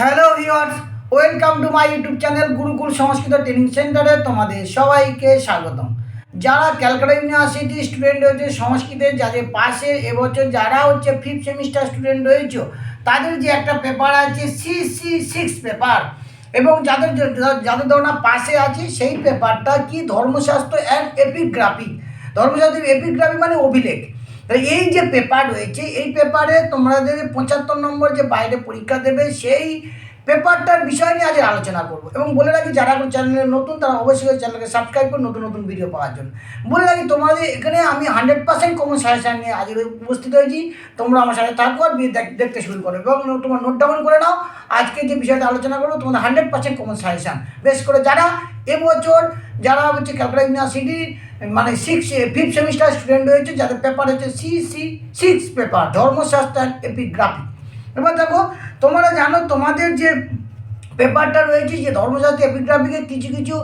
Hello viewers welcome to my YouTube channel Gurukul Sanskrit training সেন্টারে তোমাদের সবাইকে স্বাগতম। যারা ক্যালকাটা ইউনিভার্সিটি স্টুডেন্ট রয়েছে সংস্কৃতের যাদের পাশে এবছর যারা হচ্ছে ফিফথ সেমিস্টার স্টুডেন্ট রয়েছে, তাদের যে একটা পেপার আছে সি সি সিক্স পেপার এবং যাদের যাদের ধরনের পাশে আছে, সেই পেপারটা কি Dharmashastra and epigraphy Dharmashastra epigraphy মানে অভিলেখ। তাহলে এই যে পেপার রয়েছে, এই পেপারে তোমাদের পঁচাত্তর নম্বর যে বাইরে পরীক্ষা দেবে, সেই পেপারটার বিষয় নিয়ে আজ আলোচনা করব এবং বলে রাখি, যারা এখন চ্যানেলে নতুন, তারা অবশ্যই চ্যানেলকে সাবস্ক্রাইব করে নতুন নতুন ভিডিও পাওয়ার জন্য। বলে রাখি, তোমাদের এখানে আমি হান্ড্রেড পার্সেন্ট কমন সাজেশন নিয়ে আজ উপস্থিত হয়েছি। তোমরা আমার সাথে থাকো আর দেখতে শুরু করো এবং তোমার নোট ডাউন করে নাও। আজকে যে বিষয়টা আলোচনা করব, তোমাদের হান্ড্রেড পার্সেন্ট কমন সাজেশন বেশ করে যারা এবছর, যারা হচ্ছে ক্যালকাটা ইউনিভার্সিটির মানে সিক্স ফিফথ সেমিস্টার স্টুডেন্ট রয়েছে যাদের পেপার হচ্ছে সি সি সিক্স পেপার ধর্মশাস্ত্র এপিগ্রাফি এবার দেখো, তোমরা জানো তোমাদের যে পেপারটা রয়েছে যে ধর্মশাস্ত্র এপিগ্রাফিকে কিছু কিছু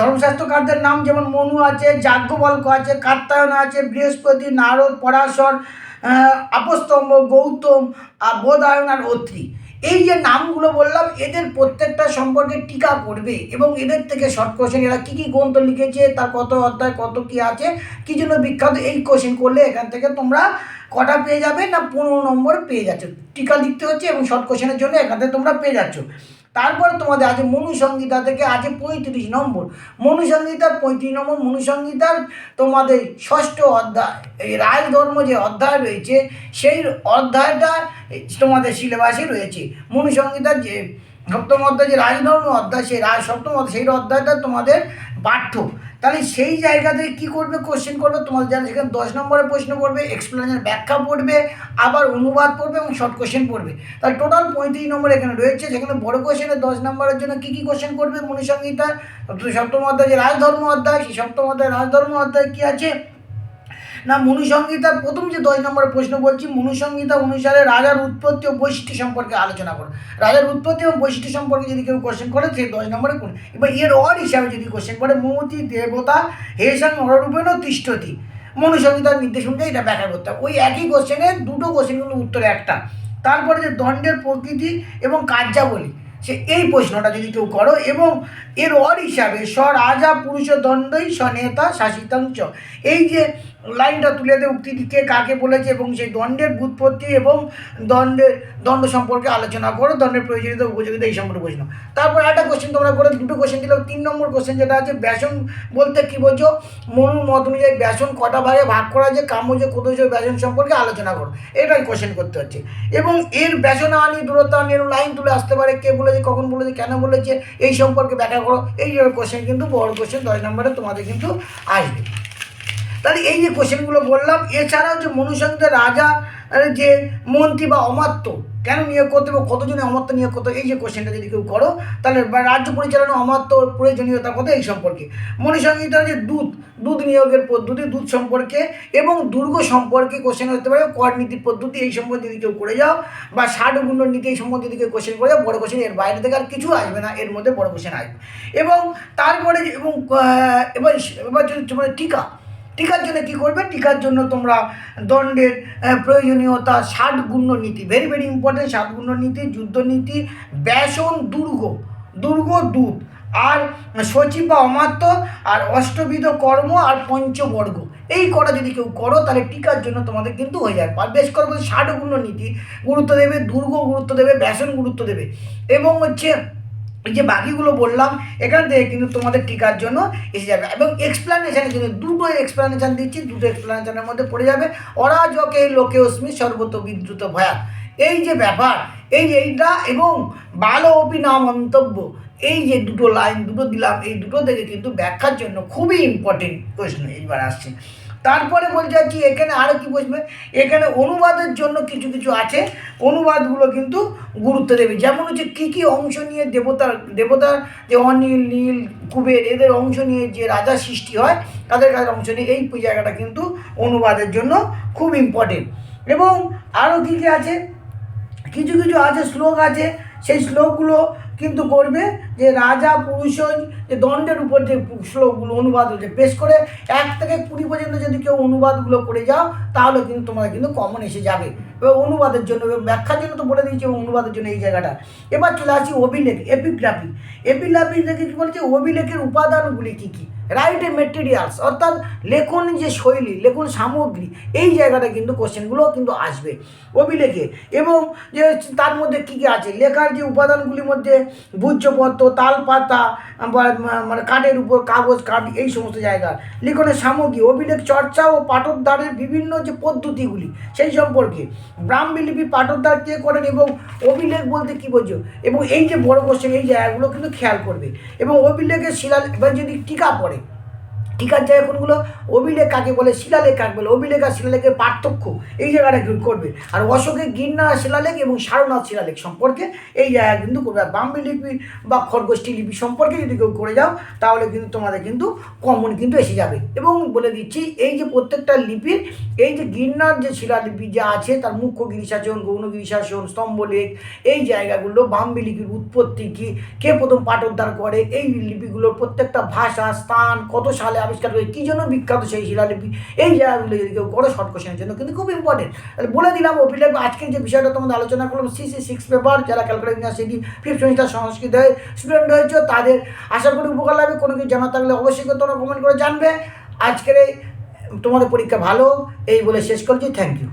ধর্মশাস্ত্রকারদের নাম যেমন মনু আছে, যাজ্ঞবল্ক আছে কাত্তায়ন আছে, বৃহস্পতি, নারদ, পরাশর আপস্তম্ভ, গৌতম আর বোধায়ন আর অত্রি। এই যে নামগুলো বললাম, এদের প্রত্যেকটা সম্পর্কে টিকা করবে এবং এদের থেকে শর্ট কোশ্চেন এরা কী কী গ্রন্থ লিখেছে, তার কত অধ্যায়, কত কী আছে, কী জন্য বিখ্যাত, এই কোশ্চেন করলে এখান থেকে তোমরা কটা পেয়ে যাবে না পনেরো নম্বর পেয়ে যাচ্ছ। টিকা লিখতে হচ্ছে এবং শর্ট কোশ্চেনের জন্য এখান থেকে তোমরা পেয়ে যাচ্ছ। তারপর তোমাদের আছে মনুসংহিতা থেকে আছে পঁয়ত্রিশ নম্বর। মনুসংহিতার পঁয়ত্রিশ নম্বর মনুসংহিতার তোমাদের ষষ্ঠ অধ্যায়, এই রায় ধর্ম যে অধ্যায় রয়েছে, সেই অধ্যায়টা তোমাদের সিলেবাসে রয়েছে। মনুসংহিতার যে সপ্তম অধ্যায় যে রাজধর্ম অধ্যায়, সেই রাজ সপ্তম অধ্যায় সেই অধ্যায়টা তোমাদের পাঠ্য। তাহলে সেই জায়গাতে কি করবে কোশ্চেন করবে? তোমাদের জানা সেখানে দশ নম্বরে প্রশ্ন পড়বে এক্সপ্লেনের ব্যাখ্যা পড়বে, আবার অনুবাদ পড়বে এবং শর্ট কোশ্চেন পড়বে। তাহলে টোটাল পঁয়ত্রিশ নম্বর এখানে রয়েছে সেখানে বড় কোশ্চেনে দশ নম্বরের জন্য কী কী কোশ্চেন করবে মনুসংহিতা? সপ্তম অধ্যায় যে রাজধর্ম অধ্যায়, সেই সপ্তম অধ্যায় রাজধর্ম অধ্যায় কী আছে? না মনুসংহিতার প্রথম যে দশ নম্বরের প্রশ্ন বলছি, মনুসংহিতা অনুসারে রাজার উৎপত্তি ও বৈশিষ্ট্য সম্পর্কে আলোচনা করো। রাজার উৎপত্তি এবং বৈশিষ্ট্য সম্পর্কে যদি কেউ কোশ্চেন করে সেই দশ নম্বরে কোন এবার এর অর হিসাবে যদি কোশ্চেন করে মমতি দেবতা, হেসাং নররূপেণ তিষ্ঠতি। মনুসংহিতার নির্দেশ অনুযায়ী এটা ব্যাখ্যা করতে হবে। ওই একই কোশ্চেনে দুটো কোশ্চেন কিন্তু উত্তরে একটা। তারপরে যে দণ্ডের প্রকৃতি এবং কার্যাবলী। সে এই প্রশ্নটা যদি কেউ করো এবং এর অর হিসাবে স রাজা পুরুষ দণ্ডই স্বনেতা শাসিতাংশ এই যে লাইনটা তুলে দেয় উক্তিটি কে কাকে বলেছে এবং সেই দণ্ডের বুৎপত্তি এবং দণ্ডের, দণ্ড সম্পর্কে আলোচনা করো, দণ্ডের প্রয়োজনীয়তা, উপযোগিতা এই সম্পর্কে প্রশ্ন। তারপর একটা কোশ্চেন তোমরা করে দুটো কোশ্চেন দিলাম তিন নম্বর কোশ্চেন যেটা আছে, ব্যাসন বলতে কী বোঝো? মনুর মত অনুযায়ী ব্যাসন কটা ভাগে ভাগ করা যে কত যে ব্যাসন সম্পর্কে আলোচনা করো। এটাই কোশ্চেন করতে হচ্ছে। এবং এর ব্যাসন আনি দূরত্ব আনি লাইন তুলে আসতে পারে কে বলেছে কখন বলেছে কেন বলেছে এই সম্পর্কে ব্যাখ্যা করো। এই কোশ্চেন কিন্তু বড় কোশ্চেন দশ নম্বরে তোমাদের কিন্তু আসবে। তাহলে এই যে কোশ্চেনগুলো বললাম, এছাড়াও যে মনুষ্যদের রাজা যে মন্ত্রী বা অমাত্য, কেন নিয়োগ করতে হবে, কতজনে অমাত্য নিয়োগ করতে এই যে কোশ্চেনটা যদি কেউ করো, তাহলে রাজ্য পরিচালনা অমাত্য প্রয়োজনীয়তা কত এই সম্পর্কে। মনুসংহিতার যে দুধ দুধ নিয়োগের পদ্ধতি দুধ সম্পর্কে এবং দুর্গ সম্পর্কে কোশ্চেন হতে পারে, কর নীতির পদ্ধতি, এই সম্পর্কে যদি কেউ করে যাও, বা ষাট গুণ্ড নীতি এই সম্বন্ধে যদি কেউ কোশ্চেন করে যাও, বড় কোশ্চেন এর বাইরে থেকে আর কিছু আসবে না, এর মধ্যে বড় কোশ্চেন আসবে। এবং তারপরে এবং এবার এবার যদি টিকা টিকার জন্য কী করবে? টিকার জন্য তোমরা দণ্ডের প্রয়োজনীয়তা ষাট গুণ্য নীতি ভেরি ভেরি ইম্পর্টেন্ট ষাট গুণ্য নীতি, যুদ্ধনীতি, ব্যাসন, দুর্গ দুর্গ দূত আর সচিব বা অমাত্য, আর অষ্টবিধ কর্ম, আর পঞ্চবর্গ। এই কটা যদি কেউ করো, তাহলে টিকার জন্য তোমাদের কিন্তু হয়ে যাবে। আর বেশ করে ষাট গুণ্য নীতি, গুরুত্ব দেবে, দুর্গ গুরুত্ব দেবে, ব্যাসন গুরুত্ব দেবে। এবং হচ্ছে এই যে বাকিগুলো বললাম, এখান থেকে কিন্তু তোমাদের টিকার জন্য এসে যাবে। এবং এক্সপ্লানেশানের জন্য, দুটো এক্সপ্লানেশান দিচ্ছি, দুটো এক্সপ্লানেশানের মধ্যে পড়ে যাবে। অরাজকে লোকে অস্মি সর্বত বিদ্যুৎ ভয়া এই যে ব্যাপার, এই এইটা এবং বালো অপি না মন্তব্য এই যে দুটো লাইন দুটো দিলাম, এই দুটো থেকে কিন্তু ব্যাখ্যার জন্য খুবই ইম্পর্টেন্ট প্রশ্ন এইবার আসছে। তারপরে বলতে চাচ্ছি এখানে আরও কী বসবে? এখানে অনুবাদের জন্য কিছু কিছু আছে, অনুবাদগুলো কিন্তু গুরুত্ব দেবে। যেমন হচ্ছে কী কী অংশ নিয়ে দেবতার দেবতার যে অনিল, নীল, কুবের, এদের অংশ নিয়ে যে রাজা সৃষ্টি হয়, তাদের কাছে অংশ নিয়ে এই জায়গাটা কিন্তু অনুবাদের জন্য খুব ইম্পর্টেন্ট এবং আরও কী কী আছে? কিছু কিছু আছে, শ্লোক আছে, সেই শ্লোকগুলো কিন্তু করবে যে রাজা পুরুষ যে দণ্ডের উপর যে শ্লোকগুলো অনুবাদ হচ্ছে বেশ করে, এক থেকে কুড়ি পর্যন্ত যদি কেউ অনুবাদগুলো করে যাও, তাহলে কিন্তু তোমার কিন্তু কমন এসে যাবে। এবার অনুবাদের জন্য ব্যাখ্যার জন্য তো বলে দিয়েছি এবং অনুবাদের জন্য এই জায়গাটা। এবার চলে আসি অভিলেখ এপিগ্রাফি এপিগ্রাফি দেখে কী বলছে? অভিলেখের উপাদানগুলি কী কী? রাইটে মেটেরিয়ালস অর্থাৎ লেখন যে শৈলী, লেখন সামগ্রী, এই জায়গাটা কিন্তু কোশ্চেনগুলো কিন্তু আসবে অভিলেখে। এবং যে তার মধ্যে কী কী আছে? লেখার যে উপাদানগুলির মধ্যে ভূজ্যপত্র, তালপাতা বা মানে কাঠের উপর কাগজ, কাঠ, এই সমস্ত জায়গা। লিখনের সামগ্রী, অভিলেখ, চর্চা ও পাঠোদ্ধারের বিভিন্ন যে পদ্ধতিগুলি, সেই সম্পর্কে ব্রাহ্মলিপি পাঠোদ্ধার কে করেন এবং অভিলেখ বলতে কী বোঝো? এবং এই যে বড় কোশ্চেন এই জায়গাগুলো কিন্তু খেয়াল করবে। এবং অভিলেখের শিলা এবার যদি টিকা পড়ে টিকার জায়গা কোনগুলো? অভিলেখ কাকে বলে? শিলালেখ কাকে বলে? অভিলেখ আর শিলালেখের পার্থক্য এই জায়গাটা করবে। আর অশোকের গির্নার শিলালেখ এবং সারনাথ শিলালেখ সম্পর্কে এই জায়গা কিন্তু করবে আর বাম্বি লিপি বা খরগোষ্ঠী লিপি সম্পর্কে যদি কেউ করে যাও, তাহলে কিন্তু তোমাদের কিন্তু কমন কিন্তু এসে যাবে। এবং বলে দিচ্ছি, এই যে প্রত্যেকটা লিপির, এই যে গির্নার যে শিলালিপি যে আছে, তার মুখ্য গিরিশাসন গৌণ গিরিশাসন স্তম্ভলেখ, এই জায়গাগুলো বাম্বি লিপির উৎপত্তি কী, কে প্রথম পাঠোদ্ধার করে, এই লিপিগুলোর প্রত্যেকটা ভাষা, স্থান, কত সালে আবিষ্কার করে কী জন্য বিখ্যাত সেই শিলালিপি? এই জায়গাগুলো যদি কেউ করে শর্ট কোশ্চেনের জন্য কিন্তু খুব ইম্পর্টেন্ট তাহলে বলে দিলাম অভিলেখ আজকের যে বিষয়টা তোমাদের আলোচনা করলাম সি সি সিক্স পেপার যারা Calcutta university fifth semester Sanskrit হয়ে স্টুডেন্ট হয়েছে, তাদের আশা করি উপকার লাগবে কোনো কিছু জানা থাকলে অবশ্যই তোমরা কমেন্ট করে জানবে। আজকের এই তোমাদের পরীক্ষা ভালো, এই বলে শেষ করছি। Thank you